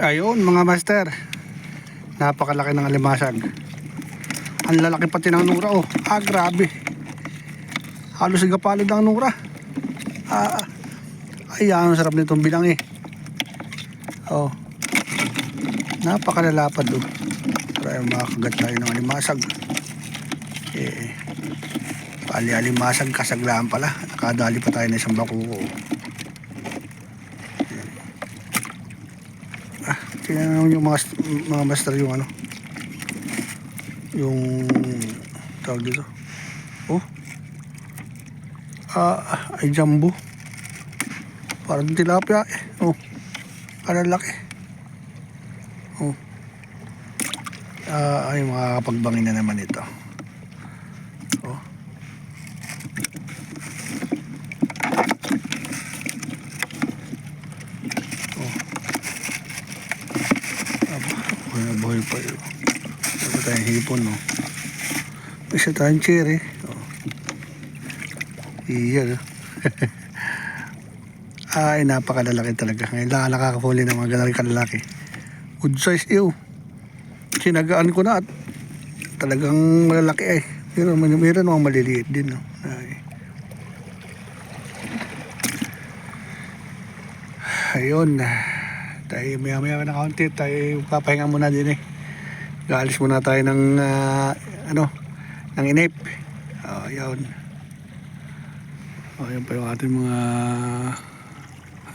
Ayun mga master. Napakalaki ng alimasag. Ang lalaki pati ng nura oh. Ah, grabe. Halos igapalad ng nura. Ah, ay, ang sarap nitong bilang eh. Oh. Napakalalapad oh. Para makakagat tayo ng alimasag. Eh, pali alimasag kasaglaan pala. Nakadali pa tayo ng isang bakuko. Ah, naman yung mga, mga master yung ano. Yung tawag dito. Oh. Ah, ay jumbo. Parang tilapia eh. Oh. Parang laki. Oh. Ah, ay makakapagbangin na naman ito. Oh. Aba, buhay pa yun. Ano tayong hipon, no? May isa tayong cherry. Oh. Iyan, no? Ay, napakalalaki talaga. Ngayon lang nakakahuli ng mga ganari kalalaki. Good size, ew. Sinagaan ko na at talagang malalaki ay. Pero may meron mga maliliit din, no? Ay. Ayun. Tayo maya maya na kaunti. Tayo papahinga muna din eh. Gaalis muna tayo ng ah, ano, ng inip. Oh, ayun. Oh, yan pa yung ating mga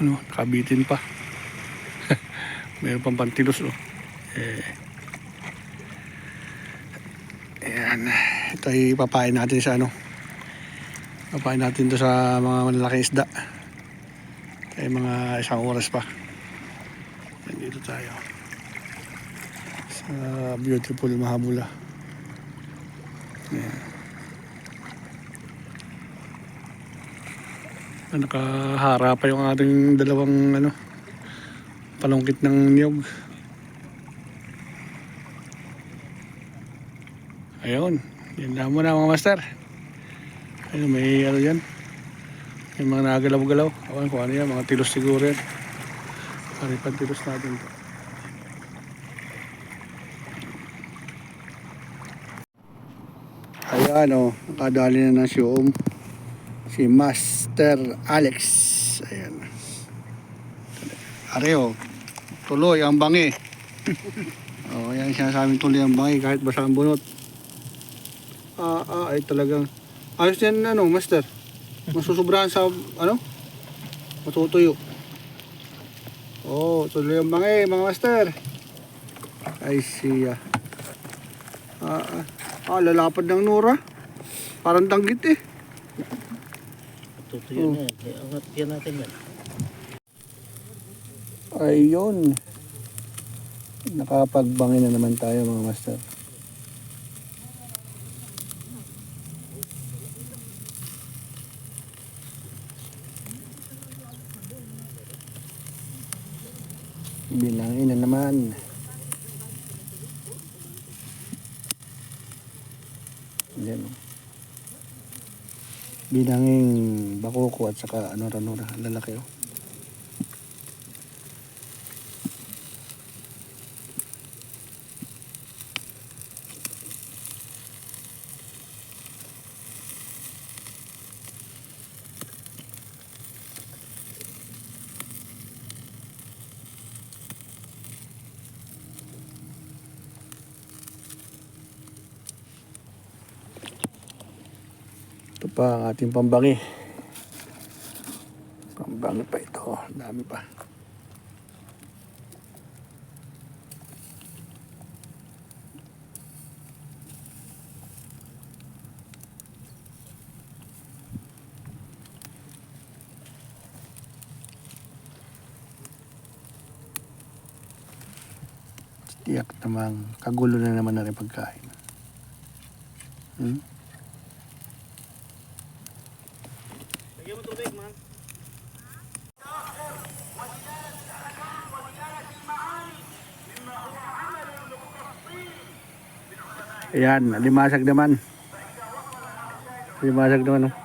ano, nakabitin pa. Meron pang pantilos oh. Eh. Ayan. Ito ay papain natin sa ano. Papain natin to sa mga malalaking isda. Ay mga isang oras pa. Nandito tayo. Sa beautiful Mahabula. Ayan. Ah, Nakahara pa yung ating dalawang ano palungkit ng niyog. Ayun. Yan lang muna mga master. Ayun, may ano yan. May mga nagalaw-galaw. Awan ko ano yan, mga tilos siguro yan. Paripan tilos natin to. Ayan o, oh, nakadali na ng siyom. Si Master Alex. Ayan. Areo, tuloy ang bangi. oh, yan siya sa amin tuloy ang bangi kahit basa ang bunot. Ah, ah, ay talagang ayos yan ano, Master. Masusobrahan sa ano? Matutuyo. Oh, tuloy ang bangi, mga Master. Ay siya. Ah, ah, ah, lalapad ng Nora. Parang tanggit eh. Tutuyo na yan. Angat yan natin yan. Ayun. Nakapagbangin na naman tayo mga master. Bilangin na naman. Yan. oh. Bilangin bakoko at saka ano. Ang lalaki oh. Pa ang ating pambangi. Pambangi pa ito. Dami pa. Tiyak namang kagulo na naman na rin pagkain. Hmm? Lagyan mo tubig, man. Ayan, limasag naman. Limasag naman. Oh.